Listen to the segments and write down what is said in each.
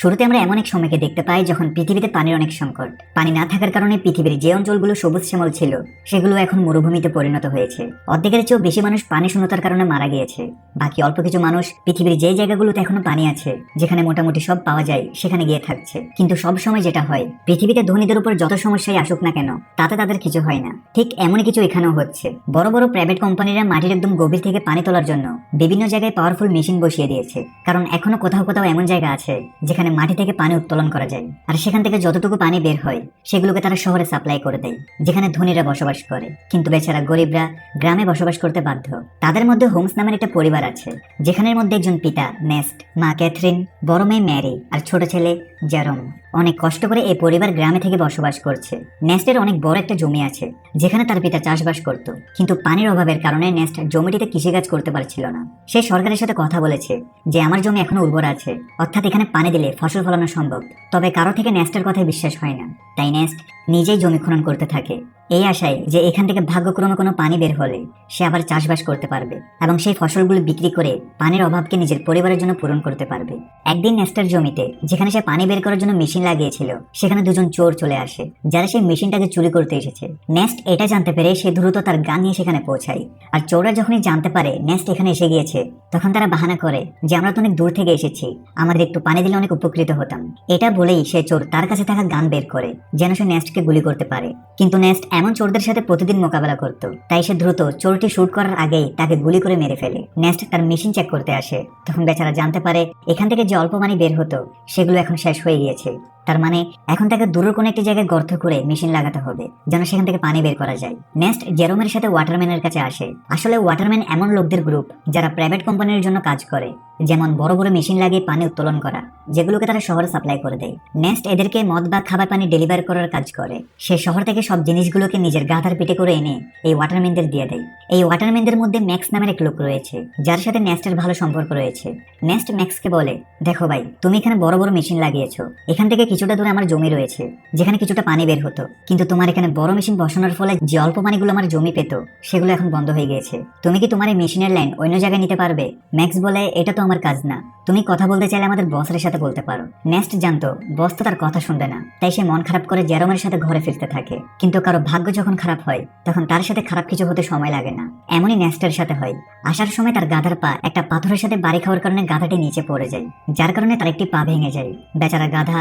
শুরুতে আমরা এমন এক সময়কে দেখতে পাই যখন পৃথিবীতে পানির অনেক সংকট। পানি না থাকার কারণে পৃথিবীর যে অঞ্চলগুলো সবুজ শ্যামল ছিল, সেগুলো এখন মরুভূমিতে পরিণত হয়েছে। অর্ধেকের চেয়েও বেশি মানুষ পানি শূন্যতার কারণে মারা গিয়েছে। বাকি অল্প কিছু মানুষ পৃথিবীর যে জায়গাগুলোতে এখনও পানি আছে, যেখানে মোটামুটি সব পাওয়া যায়, সেখানে গিয়ে থাকছে। কিন্তু সব সময় যেটা হয়, পৃথিবীতে ধনীদের উপর যত সমস্যাই আসুক না কেন, তাতে তাদের কিছু হয় না। ঠিক এমনই কিছু এখানেও হচ্ছে। বড় বড় প্রাইভেট কোম্পানিরা মাটির একদম গভীর থেকে পানি তোলার জন্য বিভিন্ন জায়গায় পাওয়ারফুল মেশিন বসিয়ে দিয়েছে। কারণ এখনও কোথাও কোথাও এমন জায়গা আছে, যেখানে মাটি থেকে পানি উত্তোলন করা যায়। আর সেখান থেকে যতটুকু পানি বের হয়, সেগুলোকে তারা শহরে সাপ্লাই করে দেয়, যেখানে ধনীরা বসবাস করে। কিন্তু বেচারা গরিবরা গ্রামে বসবাস করতে বাধ্য। তাদের মধ্যে হোমস নামের একটা পরিবার আছে, যেখানের মধ্যে একজন পিতা, নেস্ট, মা ক্যাথরিন, বড় মেয়ে ম্যারি আর ছোট ছেলে জ্যারম। অনেক কষ্ট করে এই পরিবার গ্রামে থেকে বসবাস করছে। নেস্টের অনেক বড় একটা জমি আছে, যেখানে তার পিতা চাষবাস করত। কিন্তু পানির অভাবের কারণে নেস্ট জমিটিতে কৃষিকাজ করতে পারছিল না। সে সরকারের সাথে কথা বলেছে যে, আমার জমি এখনও উর্বর আছে। অর্থাৎ এখানে পানি দিলে ফসল ফলানো সম্ভব। তবে কারও থেকে নেস্টের কথায় বিশ্বাস হয় না। তাই নেস্ট নিজেই জমি খনন করতে থাকে। এই আশায় যে এখান থেকে ভাগ্যক্রমে কোনো পানি বের হলে সে আবার চাষবাস করতে পারবে এবং সেই ফসলগুলো বিক্রি করে পানির অভাবকে নিজের পরিবারের জন্য পূরণ করতে পারবে। একদিন নেস্টের জমিতে যেখানে সে পানি বের করার জন্য মেশিন লাগিয়েছিল, সেখানে দুজন চোর চলে আসে, যারা সেই মেশিনটাকে চুরি করতে এসেছে। নেস্ট এটা জানতে পেরে সে দ্রুত তার গান নিয়ে সেখানে পৌঁছায়। আর চোররা যখনই জানতে পারে নেস্ট এখানে এসে গিয়েছে, তখন তারা বাহানা করে যে, আমরা তো অনেক দূর থেকে এসেছি। আমাদের একটু পানি দিলে অনেক উপকৃত হতাম। এটা বলেই সে চোর তার কাছে থাকা গান বের করে, যেন সে নেস্টকে গুলি করতে পারে। কিন্তু নেস্ট এমন চোরদের সাথে প্রতিদিন মোকাবেলা করত, তাই সে দ্রুত চোরটি শুট করার আগেই তাকে গুলি করে মেরে ফেলে। নেস্ট তার মেশিন চেক করতে আসে, তখন বেচারা জানতে পারে, এখান থেকে যে অল্প মানি বের হতো, সেগুলো এখন শেষ হয়ে গিয়েছে। তার মানে এখন তাকে দূরের কোনো একটি জায়গায় গর্ত করে মেশিন লাগাতে হবে, যেন সেখান থেকে পানি বের করা যায়। নেক্সট, জেরোমের সাথে ওয়াটারম্যানের কাছে আসে। আসলে ওয়াটারম্যান এমন লোকদের গ্রুপ যারা প্রাইভেট কোম্পানির জন্য কাজ করে, যেমন বড় বড় মেশিন লাগিয়ে পানি উত্তোলন করা, যেগুলোকে তারা শহরে সাপ্লাই করে দেয়। নেক্সট, এদেরকে মদ বা খাবার পানি ডেলিভার করার কাজ করে। সে শহর থেকে সব জিনিসগুলোকে নিজের গাধার পিঠে করে এনে এই ওয়াটারম্যানদের দিয়ে দেয়। এই ওয়াটারম্যানদের মধ্যে ম্যাক্স নামের এক লোক রয়েছে, যার সাথে নেস্টের ভালো সম্পর্ক রয়েছে। নেক্সট ম্যাক্সকে বলে, দেখো ভাই, তুমি এখানে বড় বড় মেশিন লাগিয়েছো। এখান থেকে কিছুটা দূরে আমার জমি রয়েছে, যেখানে কিছুটা পানি বের হতো। কিন্তু তোমার এখানে বড় মেশিন বসানোর ফলে যে অল্প পানিগুলো আমার জমি পেত, সেগুলো এখন বন্ধ হয়ে গিয়েছে। তুমি কি তোমার এই মেশিনের লাইন অন্য জায়গায় নিতে পারবে? ম্যাক্স বলে, এটা তো আমার কাজ না। তুমি কথা বলতে চাইলে আমাদের বসের সাথে বলতে পারো। নেক্সট জানতো বস তো তার কথা শুনবে না। তাই সে মন খারাপ করে জ্যারোমের সাথে ঘরে ফিরতে থাকে। কিন্তু কারও ভাগ্য যখন খারাপ হয়, তখন তার সাথে খারাপ কিছু হতে সময় লাগে না। এমনই নেস্টের সাথে হয়। আসার সময় তার গাধার পা একটা পাথরের সাথে বাড়ি খাওয়ার কারণে গাধাটি নিচে পড়ে যায়। যার কারণে তার একটি পা ভেঙে যায়। বেচারা গাধা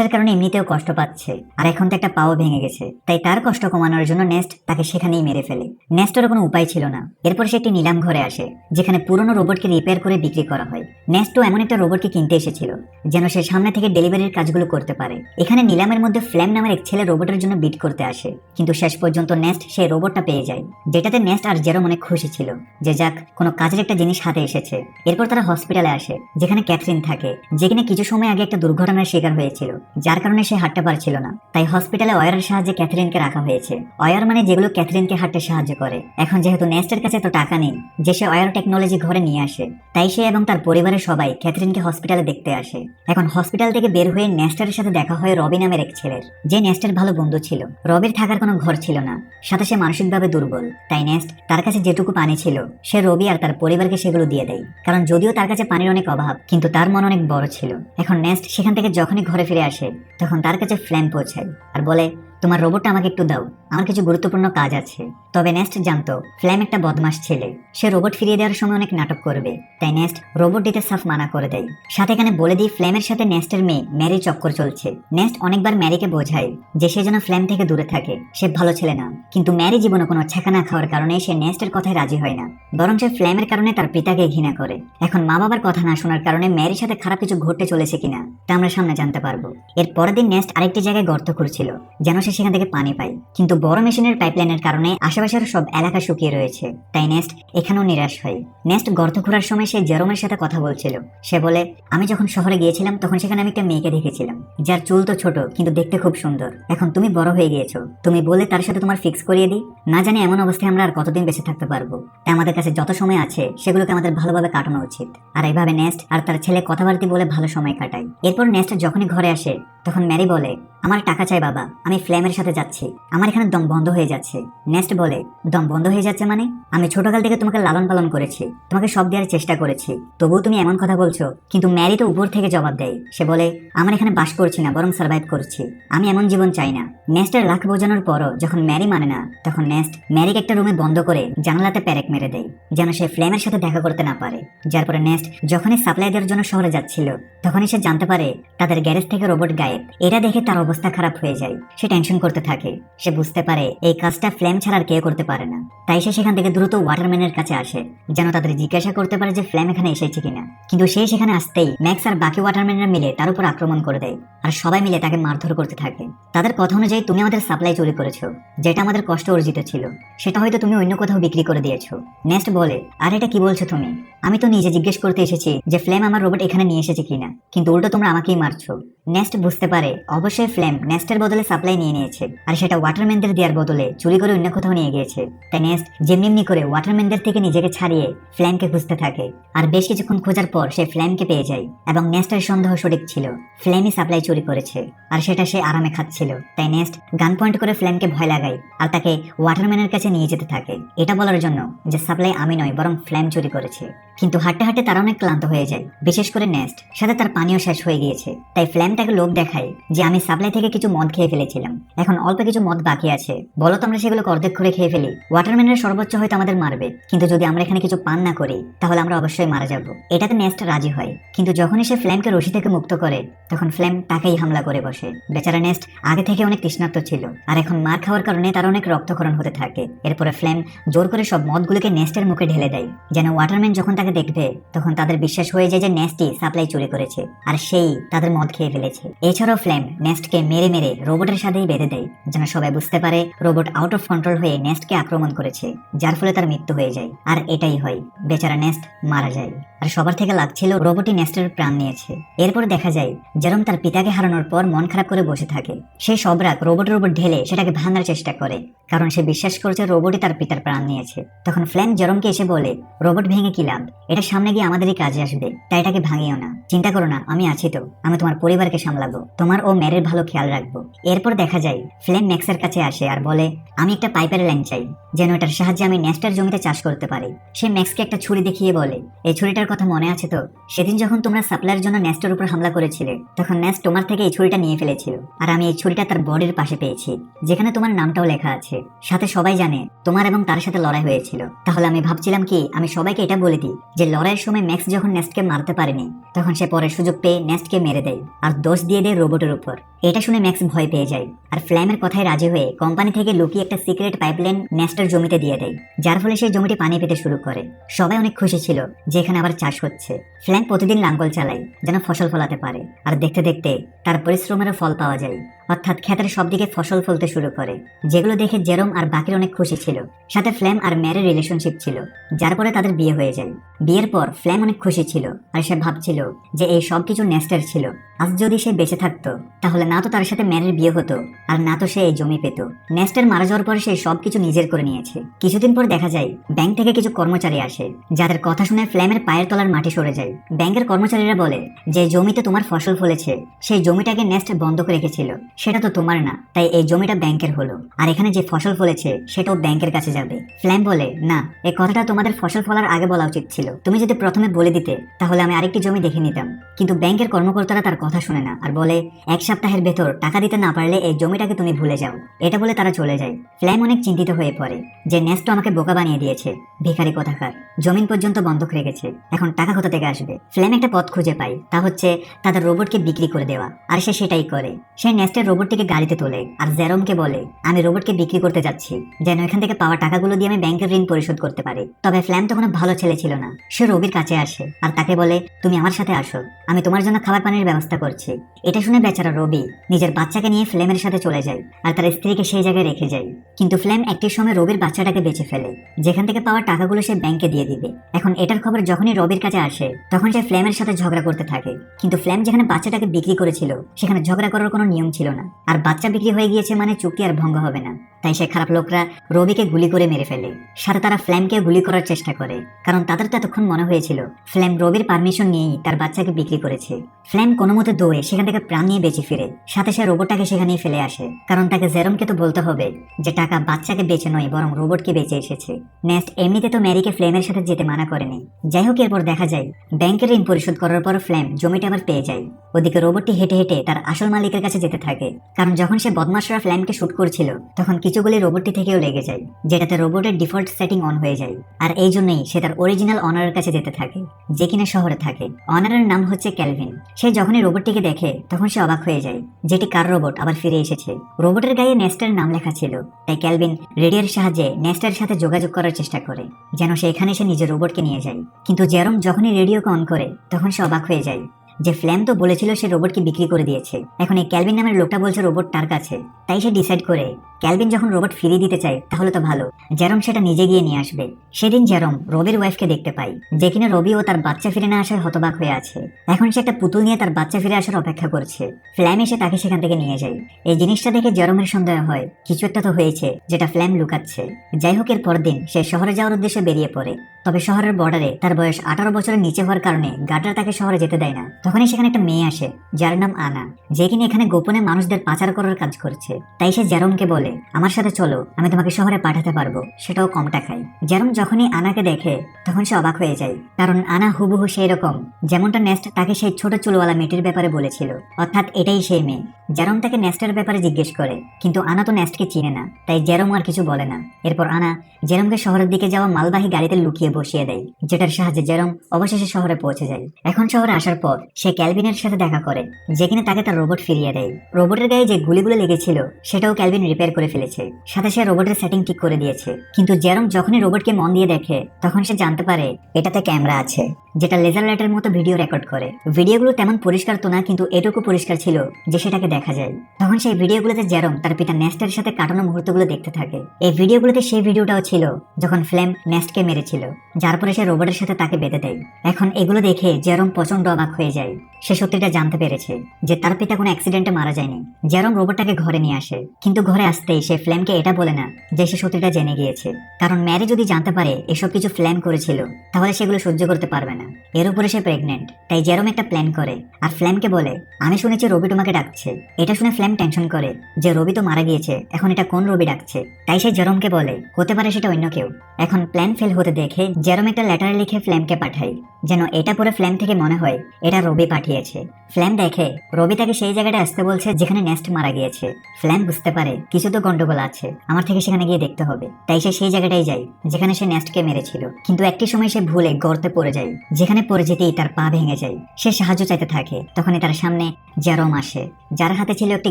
পিপাসার কারণে এমনিতেও কষ্ট পাচ্ছে? আর এখন তো একটা পাও ভেঙে গেছে। তাই তার কষ্ট কমানোর জন্য নেস্ট তাকে সেখানেই মেরে ফেলে। নেস্টেরও কোনো উপায় ছিল না। এরপর সে একটি নিলাম ঘরে আসে, যেখানে পুরনো রোবটকে রিপেয়ার করে বিক্রি করা হয়। নেস্টও এমন একটা রোবটকে কিনতে এসেছিল, যেন সে সামনে থেকে ডেলিভারির কাজগুলো করতে পারে। এখানে নিলামের মধ্যে ফ্ল্যাম নামের এক ছেলে রোবটের জন্য বিট করতে আসে, কিন্তু শেষ পর্যন্ত নেস্ট সেই রোবটটা পেয়ে যায়, যেটাতে নেস্ট আর জেরো অনেক খুশি ছিল যে যাক, কোনো কাজের একটা জিনিস হাতে এসেছে। এরপর তারা হসপিটালে আসে, যেখানে ক্যাথরিন থাকে যেখানে কিছু সময় আগে একটা দুর্ঘটনার শিকার হয়েছিল। যার কারণে সে হাঁটতে পারছিল না। তাই হসপিটালে অয়ারের সাহায্যে ক্যাথরিনকে রাখা হয়েছে। অয়ার মানে যেগুলো ক্যাথরিনকে হাঁটতে সাহায্য করে। এখন যেহেতু নেস্টের কাছে তো টাকা নেই, যে সে অয়ার টেকনোলজি ঘরে নিয়ে আসে, তাই সে এবং তার পরিবারের সবাই ক্যাথরিনকে হসপিটালে দেখতে আসে। এখন হসপিটাল থেকে বের হয়ে নেস্টের সাথে দেখা হয় রবি নামের এক ছেলের। যে নেস্টের ভালো বন্ধু ছিল। রবির থাকার কোনো ঘর ছিল না। সাথে সে মানসিকভাবে দুর্বল। তাই নেস্ট তার কাছে যেটুকু পানি ছিল, সে রবি আর তার পরিবারকে সেগুলো দিয়ে দেয়। কারণ যদিও তার কাছে পানির অনেক অভাব, কিন্তু তার মন অনেক বড় ছিল। এখন নেস্ট সেখান থেকে যখনই ঘরে ফিরে আসে। তখন তার কাছে ফ্ল্যান পৌঁছায় আর বলে তোমার রোবটটা আমাকে একটু দাও। আমার কিছু গুরুত্বপূর্ণ কাজ আছে। তবে নেস্ট জানতো ফ্ল্যাম একটা বদমাস ছেলে। সে রোবট ফিরিয়ে দেওয়ার সময় অনেক নাটক করবে। তাই নেস্ট রোবট দিতে সাফ মানা করে দেয়। সাথে এখানে বলে দিই ফ্ল্যামের সাথে নেস্টের মেয়ে ম্যারি চক্কর চলছে। নেস্ট অনেকবার ম্যারিকে বোঝায় যে সে যেন ফ্ল্যাম থেকে দূরে থাকে। সে ভালো ছেলে না। কিন্তু ম্যারি জীবনে কোনো ছেঁকা না খাওয়ার কারণে সে নেস্টের কথায় রাজি হয় না। বরং সে ফ্ল্যামের কারণে তার পিতাকে ঘৃণা করে। এখন মা বাবার কথা না শোনার কারণে ম্যারির সাথে খারাপ কিছু ঘটতে চলেছে কিনা তা আমরা সামনে জানতে পারব। এর পরের দিন নেস্ট আরেকটি জায়গায় গর্ত করছিল যেন সে সেখান থেকে পানি পাই। কিন্তু বড় মেশিনের পাইপলাইনের কারণে আশেপাশের সব এলাকা শুকিয়ে রয়েছে। তাই নেস্ট এখানেও নিরাশ হয়। নেস্ট গর্ত খোঁড়ার সময় সে জেরোমের সাথে কথা বলছিল। সে বলে, আমি যখন শহরে গিয়েছিলাম, তখন সেখানে আমি একটা মেয়েকে দেখেছিলাম। যার চুল তো ছোট, কিন্তু দেখতে খুব সুন্দর। এখন তুমি বড় হয়ে গিয়েছো। তুমি বলে তার সাথে তোমার ফিক্স করিয়ে দিই। না জানি এমন অবস্থায় আমরা আর কতদিন বেঁচে থাকতে পারব। তাই আমাদের কাছে যত সময় আছে, সেগুলোকে আমাদের ভালোভাবে কাটানো উচিত। আর এইভাবে নেস্ট আর তার ছেলে কথাবার্তি বলে ভালো সময় কাটায়। এরপর নেস্ট যখনই ঘরে আসে, তখন ম্যারি বলে, আমার টাকা চাই বাবা। আমি ফ্লেমের সাথে যাচ্ছি। আমার এখানে দম বন্ধ হয়ে যাচ্ছে। নেক্সট বলে, দম বন্ধ হয়ে যাচ্ছে মানে? আমি ছোটকাল থেকে তোমাকে লালন পালন করেছি। তোমাকে সব দেওয়ার চেষ্টা করেছি। তবুও তুমি এমন কথা বলছো, কিন্তু ম্যারি তো উপর থেকে জবাব দেয়। সে বলে, আমার এখানে বাস করছি না, বরং সার্ভাইভ করছি। আমি এমন জীবন চাই না। নেস্টের লাখ বোঝানোর পরও যখন ম্যারি মানে না, তখন নেস্ট ম্যারিকে একটা রুমে বন্ধ করে জানলাতে প্যারেক মেরে দেয়, যেন সে ফ্লেমের সাথে দেখা করতে না পারে। যার পরে নেস্ট যখনই সাপ্লাই দেওয়ার জন্য শহরে যাচ্ছিল, তখনই সে জানতে পারে তাদের গ্যারেজ থেকে রোবট গায়েব। এটা দেখে তার অবস্থা খারাপ হয়ে যায়। সে টেনশন করতে থাকে। সে বুঝতে পারে এই কাজটা ফ্লেম ছাড়া আর কেউ করতে পারে না। তাই সে সেখান থেকে দ্রুত ওয়াটারম্যানের কাছে আসে, যেন তাদের জিজ্ঞাসা করতে পারে যে ফ্লেম এখানে এসেছে কিনা। কিন্তু সে সেখানে আসতেই ম্যাক্স আর বাকি ওয়াটারম্যানরা মিলে তার উপর আক্রমণ করে দেয় আর সবাই মিলে তাকে মারধর করতে থাকে। তাদের কথা অনুযায়ী তুমি আমাদের সাপ্লাই চুরি করেছ, যেটা আমাদের কষ্ট অর্জিত ছিল। সেটা হয়তো তুমি অন্য কোথাও বিক্রি করে দিয়েছ। নেক্সট বলে, আর এটা কি বলছো তুমি? আমি তো নিজে জিজ্ঞেস করতে এসেছি যে ফ্লেম আমার রোবট এখানে নিয়ে এসেছে কিনা। কিন্তু উল্টো তোমরা আমাকেই মারছো। নেক্সট বুঝতে পারে, অবশ্যই ফ্লেম নেস্টের বদলে সাপ্লাই নিয়ে নিয়েছে। আর সেটা ওয়াটারম্যানদের দেওয়ার বদলে চুরি করে অন্য কোথাও নিয়ে গিয়েছে। তাই যেমনি যেমনি করে ওয়াটারম্যানদের থেকে নিজেকে ছাড়িয়ে ফ্ল্যামকে খুঁজতে থাকে। আর বেশ কিছুক্ষণ খোঁজার পর সে ফ্ল্যামকে পেয়ে যায়। এবং নেস্টের সন্দেহ সঠিক ছিল। ফ্ল্যামই সাপ্লাই চুরি করেছে। আর সেটা সে আরামে খাচ্ছিল। তাই নেক্সট গান পয়েন্ট করে ফ্লেমকে ভয় লাগায় আর তাকে ওয়াটারম্যানের কাছে নিয়ে যেতে থাকে। এটা বলার জন্য যে সাপ্লাই আমি নয়, বরং ফ্লেম চুরি করেছে। কিন্তু হাঁটতে হাঁটতে তারা অনেক ক্লান্ত হয়ে যায়। বিশেষ করে নেস্ট সাথে তার পানীয় শেষ হয়ে গিয়েছে। তাই ফ্লেম তাকে লোভ দেখায় যে আমি সাপ্লাই থেকে কিছু মদ খেয়ে ফেলেছিলাম। এখন অল্প কিছু মদ বাকি আছে। বলো তো আমরা সেগুলো অর্ধেক করে খেয়ে ফেলি। ওয়াটারম্যানের সর্বোচ্চ হয়তো আমাদের মারবে। কিন্তু যদি আমরা এখানে কিছু পান না করি, তাহলে আমরা অবশ্যই মারা যাব। এটাতে নেস্ট রাজি হয়। কিন্তু যখনই সে ফ্লেমকে রশি থেকে মুক্ত করে, তখন ফ্লেম তাকেই হামলা করে বসে বেচারা নেস্ট আগে থেকে অনেক তৃষ্ণার্ত ছিল, আর এখন মার খাওয়ার কারণে তার অনেক রক্তক্ষরণ হতে থাকে। এরপরে ফ্লেম জোর করে সব মদগুলোকে নেস্টের মুখে ঢেলে দেয়। যেন ওয়াটারম্যান যখন তাকে দেখবে, তখন তাদের বিশ্বাস হয়ে যায় যে নেস্টই সাপ্লাই চুরি করেছে, আর সেই তাদের মদ খেয়ে ফেলেছে। এছাড়াও ফ্লেম নেস্টকে মেরে মেরে রোবটের সাথেই বেঁধে দেয়, যেন সবাই বুঝতে পারে রোবট আউট অফ কন্ট্রোল হয়ে নেস্টকে আক্রমণ করেছে, যার ফলে তার মৃত্যু হয়ে যায়। আর এটাই হয়, বেচারা নেস্ট মারা যায়। আর সবার থেকে লাগছিল রোবটই নেস্টের প্রাণ নিয়েছে। এরপর দেখা যায়, যেরম তার পিতাকে হারানোর পর মন খারাপ করে বসে থাকে। সে সব রাগ রোবটের উপর ঢেলে সেটাকে ভাঙার চেষ্টা করে, কারণ সে বিশ্বাস করছে রোবটই তার পিতার প্রাণ নিয়েছে। তখন ফ্ল্যাম জেরমকে এসে বলে, রোবট ভেঙে কি লাভ? এটা সামনে গিয়ে আমাদেরই কাজে আসবে, তাই এটাকে ভাঙিও না। চিন্তা করো না, আমি আছি তো। আমি তোমার পরিবারকে সামলাবো। তোমার ও মেয়ের ভালো খেয়াল রাখব। এরপর দেখা যায় ফ্লেম ম্যাক্সের কাছে আসে আর বলে, আমি একটা পাইপের লাইন চাই, যেন এটার সাহায্যে আমি নেস্টার জমিতে চাষ করতে পারি। সে ম্যাক্সকে একটা ছুরি দেখিয়ে বলে, এই ছুরিটার কথা মনে আছে তো? সেদিন যখন তোমরা সাপ্লাইয়ের জন্য নেস্টের উপর হামলা করেছিলে, তখন নেস্ট তোমার থেকে এই ছুরিটা নিয়ে ফেলেছিল। আর আমি এই ছুরিটা তার বডির পাশে পেয়েছি, যেখানে তোমার নামটাও লেখা আছে। সাথে সবাই জানে, তোমার এবং তার সাথে লড়াই হয়েছিল। তাহলে আমি ভাবছিলাম কি, আমি সবাইকে এটা বলে দিই যে লড়াইয়ের সময় ম্যাক্স যখন নেস্টকে মারতে পারেনি, তখন সে পরে সুযোগ পেয়ে নেস্টকে মেরে দেয় আর দোষ দিয়ে দেয় রোবটের উপর। এটা শুনে ম্যাক্স ভয় পেয়ে যায় আর ফ্ল্যামের কথায় রাজি হয়ে কোম্পানি থেকে লুকিয়ে একটা সিক্রেট পাইপলাইন নেস্টের জমিতে দিয়ে দেয়, যার ফলে সেই জমিটি পানি পেতে শুরু করে। সবাই অনেক খুশি ছিল যে এখানে আবার চাষ হচ্ছে। ফ্ল্যাম প্রতিদিন লাঙ্গল চালায়, যেন ফসল ফলাতে পারে। আর দেখতে দেখতে তার পরিশ্রমেরও ফল পাওয়া যায়। অর্থাৎ ক্ষেতের সব দিকে ফসল ফলতে শুরু করে। যেগুলো দেখে জেরম আর বাকির অনেক খুশি ছিল। সাথে ফ্ল্যাম আর ম্যারের রিলেশনশিপ ছিল, যার পরে তাদের বিয়ে হয়ে যায়। বিয়ের পর ফ্ল্যাম অনেক খুশি ছিল আর সে ভাবছিল যে এই সব কিছু নেস্টের ছিল। আজ যদি সে বেঁচে থাকতো, তাহলে না তো তার সাথে ম্যারের বিয়ে হতো, আর না তো সে এই জমি পেত। নেস্টের মারা যাওয়ার পরে সে সব কিছু নিজের করে নিয়েছে। কিছুদিন পর দেখা যায়, ব্যাংক থেকে কিছু কর্মচারী আসে, যাদের কথা শুনে ফ্ল্যামের পায়ের তলার মাটি সরে যায়। ব্যাংকের কর্মচারীরা বলে, যে জমিতে তোমার ফসল ফলেছে, সেই জমিটাকে নেস্ট বন্ধ রেখেছিল। সেটা তো তোমার না, তাই এই জমিটা ব্যাংকের হলো। আর এখানে যে ফসল ফলেছে, সেটাও ব্যাংকের কাছে যাবে। ফ্ল্যাম বলে, না এই কথাটা তোমাদের ফসল ফলার আগে বলা উচিত ছিল। তুমি যদি প্রথমে বলে দিতে, তাহলে আমি আরেকটি জমি দেখে নিতাম। কিন্তু ব্যাংকের কর্মকর্তারা তার কথা শুনে না আর বলে, এক সপ্তাহের ভেতর টাকা দিতে না পারলে এই জমিটাকে তুমি ভুলে যাও। এটা বলে তারা চলে যায়। ফ্ল্যাম অনেক চিন্তিত হয়ে পড়ে যে নেস্ট আমাকে বোকা বানিয়ে দিয়েছে, ভিখারি কোথাকার। জমিন পর্যন্ত বন্ধক রেখেছে, এখন টাকা কোথা থেকে আসবে? ফ্ল্যাম একটা পথ খুঁজে পায়, তা হচ্ছে তাদের রোবটকে বিক্রি করে দেওয়া, আর সে সেটাই করে। সে নেস্টের রোবটটিকে গাড়িতে তোলে আর জেরমকে বলে, আমি রোবটকে বিক্রি করতে যাচ্ছি। যেন এখান থেকে পাওয়া টাকাগুলো দিয়ে আমি ব্যাংকের ঋণ পরিশোধ করতে পারি। তবে ফ্ল্যাম তো কোনো ভালো ছেলে ছিল না। সে রবির কাছে আসে আর তাকে বলে, তুমি আমার সাথে আসো। আমি তোমার জন্য খাবার পানির ব্যবস্থা করছি। এটা শুনে বেচারা রবি নিজের বাচ্চাকে নিয়ে ফ্লেমের সাথে চলে যায় আর তার স্ত্রীকে সেই জায়গায় রেখে যায়। কিন্তু ফ্লেম একটি সময় রবির বাচ্চাটাকে বেঁচে ফেলে, যেখান থেকে পাওয়া টাকাগুলো সে ব্যাংকে দিয়ে দিবে। এখন এটার খবর যখনই রবির কাছে আসে, তখন সে ফ্লেমের সাথে ঝগড়া করতে থাকে। কিন্তু ফ্লেম যেখানে বাচ্চাটাকে বিক্রি করেছিল, সেখানে ঝগড়া করার কোনো নিয়ম ছিল না। না। আর বাচ্চা বিক্রি হয়ে গিয়েছে মানে চুক্তি আর ভঙ্গ হবে না। তাই সে খারাপ লোকরা রবিকে গুলি করে মেরে ফেলে। সাথে তারা ফ্ল্যামকে গুলি করার চেষ্টা করে। কারণ তাদের তো এতক্ষণ মনে হয়েছিল ফ্ল্যাম রবির পারমিশন নিয়েই তার বাচ্চাকে বিক্রি করেছে। ফ্ল্যাম কোনো মতে দৌড়ে সেখান থেকে প্রাণ নিয়ে বেঁচে ফিরে। সাথে সে রোবটটাকে সেখানেই ফেলে আসে। কারণ তাকে জেরমকে তো বলতে হবে যে টাকা বাচ্চাকে বেঁচে নয়, বরং রোবটকে বেঁচে এসেছে। নেক্সট এমনিতে তো ম্যারিকে ফ্লেমের সাথে যেতে মানা করেনি। যাই হোক, এরপর দেখা যায়, ব্যাংকের ঋণ পরিশোধ করার পর ফ্লেম জমিটা আবার পেয়ে যায়। ওদিকে রোবটটি হেঁটে হেঁটে তার আসল মালিকের কাছে যেতে থাকে। কারণ যখন সে বদমাশরা ফ্ল্যামকে শুট করছিল, তখন কিছুগুলি রোবটটি থেকেও লেগে যায়, যেটাতে রোবটের ডিফল্ট সেটিং অন হয়ে যায়। আর এই জন্যই সে তার অরিজিনাল অনারের কাছে যেতে থাকে, যে কিনা শহরে থাকে। অনারের নাম হচ্ছে ক্যালভিন সে যখনই রোবটটিকে দেখে, তখন সে অবাক হয়ে যায়, যেটি কার রোবট আবার ফিরে এসেছে। রোবটের গায়ে নেস্টের নাম লেখা ছিল, তাই ক্যালভিন রেডিওর সাহায্যে নেস্টের সাথে যোগাযোগ করার চেষ্টা করে, যেন সে এখানে এসে নিজের রোবটকে নিয়ে যায়। কিন্তু জেরম যখনই রেডিওকে অন করে, তখন সে অবাক হয়ে যায় যে ফ্ল্যাম তো বলেছিল সে রোবটকে বিক্রি করে দিয়েছে। এখন এই ক্যালভিন নামের লোকটা বলছে রোবট তার কাছে। তাই সে ডিসাইড করে, ক্যালভিন যখন রোবট ফিরিয়ে দিতে চায়, তাহলে তো ভালো। জেরম সেটা নিজে গিয়ে নিয়ে আসবে। সেদিন জেরম রবির ওয়াইফকে দেখতে পাই যে কিনা রবি ও তার বাচ্চা ফিরে না আসার হতবাক হয়ে আছে। এখন সে একটা পুতুল নিয়ে তার বাচ্চা ফিরে আসার অপেক্ষা করছে। ফ্ল্যাম এসে তাকে সেখান থেকে নিয়ে যায়। এই জিনিসটা দেখে জেরমের সন্দেহ হয়। কিছু একটা তো হয়েছে, যেটা ফ্ল্যাম লুকাচ্ছে। যাই হোক এর পরদিন সে শহরে যাওয়ার উদ্দেশ্যে বেরিয়ে পড়ে। তবে শহরের বর্ডারে তার বয়স আঠারো বছরের নিচে হওয়ার কারণে গার্ডার তাকে শহরে যেতে দেয় না। তখনই সেখানে একটা মেয়ে আসে, যার নাম আনা। যে কিনা এখানে গোপনে মানুষদের পাচার করার কাজ করছে। তাই সে জ্যারমকে বলে, আমার সাথে চলো, আমি তোমাকে শহরে পাঠাতে পারব, সেটাও কম টাকায়। জ্যারম যখনই আনাকে দেখে, তখন সে অবাক হয়ে যায়। কারণ আনা হুবহু সেই রকম, যেমনটা নেস্ট তাকে সেই ছোট চুলওয়ালা মেয়েটির ব্যাপারে বলেছিল। অর্থাৎ এটাই সেই মেয়ে। জ্যারম তাকে নেস্টের ব্যাপারে জিজ্ঞেস করে, কিন্তু আনা তো নেস্টকে চিনে না, তাই জ্যারম আর কিছু বলে না। এরপর আনা জেরমকে শহরের দিকে যাওয়া মালবাহী গাড়িতে লুকিয়ে বসিয়ে দেয়, যেটার সাহায্যে জেরম অবশেষে শহরে পৌঁছে যায়। এখন শহরে আসার পর সে ক্যালভিনের সাথে দেখা করে যে কিনা তাকে তার রোবট ফিরিয়ে দেয়। রোবটের গায়ে যে গুলিগুলো লেগেছিল, সেটাও ক্যালভিন রিপেয়ার করে ফেলেছে। সাথে সে রোবটের সেটিং ঠিক করে দিয়েছে। কিন্তু জেরম যখনই রোবটকে মন দিয়ে দেখে, তখন সে জানতে পারে, এটাতে ক্যামেরা আছে, যেটা লেজার লাইটের মতো ভিডিও রেকর্ড করে। ভিডিওগুলো তেমন পরিষ্কার তো না, কিন্তু এটুকু পরিষ্কার ছিল যে সেটাকে দেখা যায়। তখন সেই ভিডিওগুলোতে জেরম তার পিতা নেস্টের সাথে কাটানো মুহূর্তগুলো দেখতে থাকে, এই ভিডিওগুলোতে সেই ভিডিওটাও ছিল যখন ফ্লেম নেস্টকে মেরেছিল, যার পরে সে রোবটের সাথে তাকে বেঁধে দেয়। এখন এগুলো দেখে জেরম প্রচণ্ড অবাক হয়ে যায়। সে সত্যিটা জানতে পেরেছে যে তার পিতা কোনো অ্যাক্সিডেন্টে মারা যায়নি। জেরম রোবটটাকে ঘরে নিয়ে আসে, কিন্তু ঘরে আসতেই সে ফ্লেমকে এটা বলে না যে সে সত্যিটা জেনে গিয়েছে। কারণ ম্যারি যদি জানতে পারে এসব কিছু ফ্ল্যাম করেছিল, তাহলে সেগুলো সহ্য করতে পারবে না। এর উপরে সে প্রেগনেন্ট তাই জেরম একটা প্ল্যান করে। আর ফ্ল্যামকে বলে, আমি শুনেছি রবি তোমাকে ডাকছে। এটা শুনে ফ্ল্যাম টেনশন করে যে রবি তো মারা গিয়েছে, এখন এটা কোন রবি ডাকছে? তাই সে জেরমকে বলে, হতে পারে সেটা অন্য কেউ। এখন প্ল্যান ফেল হতে দেখে জেরম একটা লেটার লিখে ফ্ল্যামকে পাঠায়, যেন এটা পরে ফ্ল্যাম থেকে মনে হয়, এটা রবি পাঠিয়েছে। ফ্ল্যাম দেখে, রবি তাকে সেই জায়গাটা আসতে বলছে যেখানে নেস্ট মারা গিয়েছে। ফ্ল্যাম বুঝতে পারে, কিছু তো গন্ডগোল আছে। আমার থেকে সেখানে গিয়ে দেখতে হবে। তাই সে সেই জায়গাটাই যায়, যেখানে সে নেস্টকে মেরেছিল। কিন্তু একটি সময় সে ভুলে গর্তে পড়ে যায়। যেখানে পড়ে যেতেই তার পা ভেঙে যায়। সে সাহায্য চাইতে থাকে। তখনই তার সামনে জারম আসে। যার হাতে ছিল একটি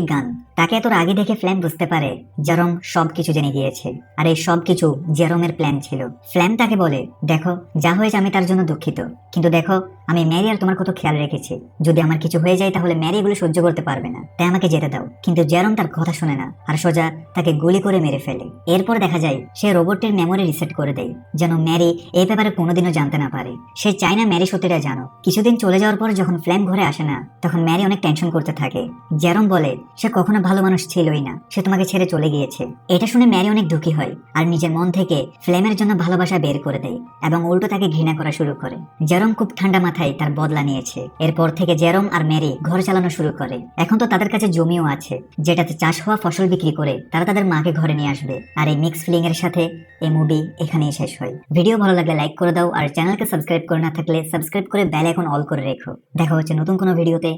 গান। তাকে এত আগে দেখে ফ্ল্যাম বুঝতে পারে, জারম সবকিছু জেনে গিয়েছে। আর এই সবকিছু জেরমের প্ল্যান ছিল। ফ্ল্যাম তাকে বলে, দেখো, যা হয়েছে আমি তার জন্য দুঃখিত। কিন্তু দেখো, আমি ম্যারি আর তোমার কত খেয়াল রেখেছি। যদি আমার কিছু হয়ে যায় তাহলে ম্যারি এগুলো সহ্য করতে পারবে না। তাই আমাকে যেতে দাও। কিন্তু জেরম তার কথা শুনে না আর সোজা তাকে গুলি করে মেরে ফেলে। এরপর দেখা যায় সে রোবটটির মেমোরি রিসেট করে দেয়, যেন ম্যারি এই ব্যাপারে কোনোদিনও জানতে না পারে। সে চায় না ম্যারি সত্যিটা জানো কিছুদিন চলে যাওয়ার পর যখন ফ্ল্যাম ঘরে আসে না, তখন ম্যারি অনেক টেনশন করতে থাকে। জেরম বলে, সে কখনো ভালো মানুষ ছিলই না। সে তোমাকে ছেড়ে চলে গিয়েছে। এটা শুনে ম্যারি অনেক দুঃখী হয় আর নিজের মন থেকে ফ্লেমের জন্য ভালোবাসা বের করে দেয় এবং উল্টো তাকে ঘৃণা করা শুরু করে। জেরম খুব ঠান্ডা মাথায় তার বদলা নিয়েছে। এরপর থেকে জেরম আর মেরি ঘর চালানো শুরু করে। এখন তো তাদের কাছে জমিও আছে, যেটাতে চাষ হওয়া ফসল বিক্রি করে তারা তাদের মাকে ঘরে নিয়ে আসবে। আর এই মিক্স ফিলিং এর সাথে এই মুভি এখানেই শেষ হয়। ভিডিও ভালো লাগলে লাইক করে দাও, আর চ্যানেলকে সাবস্ক্রাইব করে না থাকলে সাবস্ক্রাইব করে বেল এখন অল করে রেখো। দেখা হচ্ছে নতুন কোনো ভিডিওতে